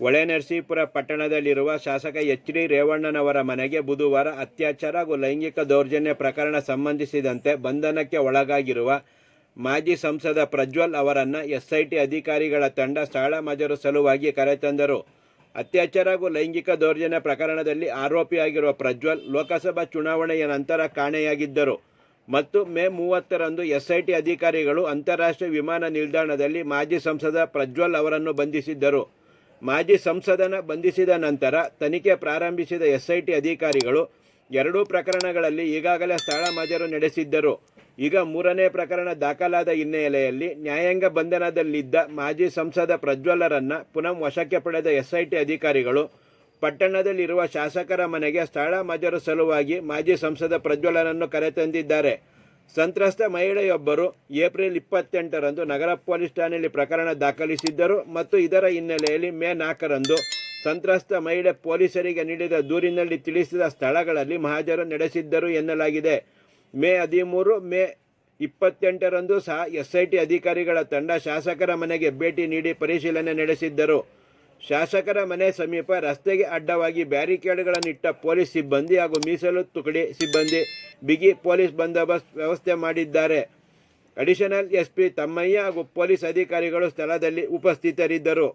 ಹೊಳೆನರಸೀಪುರ ಪಟ್ಟಣದಲ್ಲಿರುವ ಶಾಸಕ H D ರೇವಣ್ಣನವರ ಮನೆಗೆ ಬುಧವಾರ ಅತ್ಯಾಚಾರ ಹಾಗೂ ಲೈಂಗಿಕ ದೌರ್ಜನ್ಯ ಪ್ರಕರಣ ಸಂಬಂಧಿಸಿದಂತೆ ಬಂಧನಕ್ಕೆ ಒಳಗಾಗಿರುವ ಮಾಜಿ ಸಂಸದ ಪ್ರಜ್ವಲ್ ಅವರನ್ನು ಎಸ್ಐಟಿ ಅಧಿಕಾರಿಗಳ ತಂಡ ಸ್ಥಳ ಮಜರು ಸಲುವಾಗಿ ಕರೆತಂದರು ಅತ್ಯಾಚಾರ ಹಾಗೂ ಲೈಂಗಿಕ ದೌರ್ಜನ್ಯ ಪ್ರಕರಣದಲ್ಲಿ ಆರೋಪಿಯಾಗಿರುವ ಪ್ರಜ್ವಲ್ ಲೋಕಸಭಾ ಚುನಾವಣೆಯ ನಂತರ ಕಾಣೆಯಾಗಿದ್ದರು. ಮತ್ತು ಮೇ ಮೂವತ್ತರಂದು ಎಸ್ಐಟಿ ಅಧಿಕಾರಿಗಳು ಅಂತಾರಾಷ್ಟ್ರೀಯ ವಿಮಾನ ನಿಲ್ದಾಣದಲ್ಲಿ ಮಾಜಿ ಸಂಸದ ಪ್ರಜ್ವಲ್ ಅವರನ್ನು ಬಂಧಿಸಿದ್ದರು. ಮಾಜಿ ಸಂಸದನ ಬಂಧಿಸಿದ ನಂತರ ತನಿಖೆ ಪ್ರಾರಂಭಿಸಿದ ಎಸ್ಐಟಿ ಅಧಿಕಾರಿಗಳು ಎರಡೂ ಪ್ರಕರಣಗಳಲ್ಲಿ ಈಗಾಗಲೇ ಸ್ಥಳ ಮಾಜರು ನಡೆಸಿದ್ದರು. ಈಗ ಮೂರನೇ ಪ್ರಕರಣ ದಾಖಲಾದ ಹಿನ್ನೆಲೆಯಲ್ಲಿ ನ್ಯಾಯಾಂಗ ಬಂಧನದಲ್ಲಿದ್ದ ಮಾಜಿ ಸಂಸದ ಪ್ರಜ್ವಲರನ್ನು ಪುನಃ ವಶಕ್ಕೆ ಪಡೆದ ಎಸ್ಐಟಿ ಅಧಿಕಾರಿಗಳು ಪಟ್ಟಣದಲ್ಲಿರುವ ಶಾಸಕರ ಮನೆಗೆ ಸ್ಥಳ ಮಾಜರು ಸಲುವಾಗಿ ಮಾಜಿ ಸಂಸದ ಪ್ರಜ್ವಲನನ್ನು ಕರೆತಂದಿದ್ದಾರೆ. ಸಂತ್ರಸ್ತ ಮಹಿಳೆಯೊಬ್ಬರು ಏಪ್ರಿಲ್ ಇಪ್ಪತ್ತೆಂಟರಂದು ನಗರ ಪೊಲೀಸ್ ಠಾಣೆಯಲ್ಲಿ ಪ್ರಕರಣ ದಾಖಲಿಸಿದ್ದರು ಮತ್ತು ಇದರ ಹಿನ್ನೆಲೆಯಲ್ಲಿ ಮೇ ನಾಲ್ಕರಂದು ಸಂತ್ರಸ್ತ ಮಹಿಳೆ ಪೊಲೀಸರಿಗೆ ನೀಡಿದ ದೂರಿನಲ್ಲಿ ತಿಳಿಸಿದ ಸ್ಥಳಗಳಲ್ಲಿ ಮಹಾಜರು ನಡೆಸಿದ್ದರು ಎನ್ನಲಾಗಿದೆ. ಮೇ ಹದಿಮೂರು, ಮೇ ಇಪ್ಪತ್ತೆಂಟರಂದು ಸಹ ಎಸ್ಐಟಿ ಅಧಿಕಾರಿಗಳ ತಂಡ ಶಾಸಕರ ಮನೆಗೆ ಭೇಟಿ ನೀಡಿ ಪರಿಶೀಲನೆ ನಡೆಸಿದ್ದರು. ಶಾಸಕರ ಮನೆ ಸಮೀಪ ರಸ್ತೆಗೆ ಅಡ್ಡವಾಗಿ ಬ್ಯಾರಿಕೇಡ್ಗಳನ್ನಿಟ್ಟ ಪೊಲೀಸ್ ಸಿಬ್ಬಂದಿ ಹಾಗೂ ಮೀಸಲು ತುಕಡಿ ಸಿಬ್ಬಂದಿ ಬಿಗಿ ಪೊಲೀಸ್ ಬಂದೋಬಸ್ತ್ ವ್ಯವಸ್ಥೆ ಮಾಡಿದ್ದಾರೆ. ಅಡಿಷನಲ್ ಎಸ್ಪಿ ತಮ್ಮಯ್ಯ ಹಾಗೂ ಪೊಲೀಸ್ ಅಧಿಕಾರಿಗಳು ಸ್ಥಳದಲ್ಲಿ ಉಪಸ್ಥಿತರಿದ್ದರು.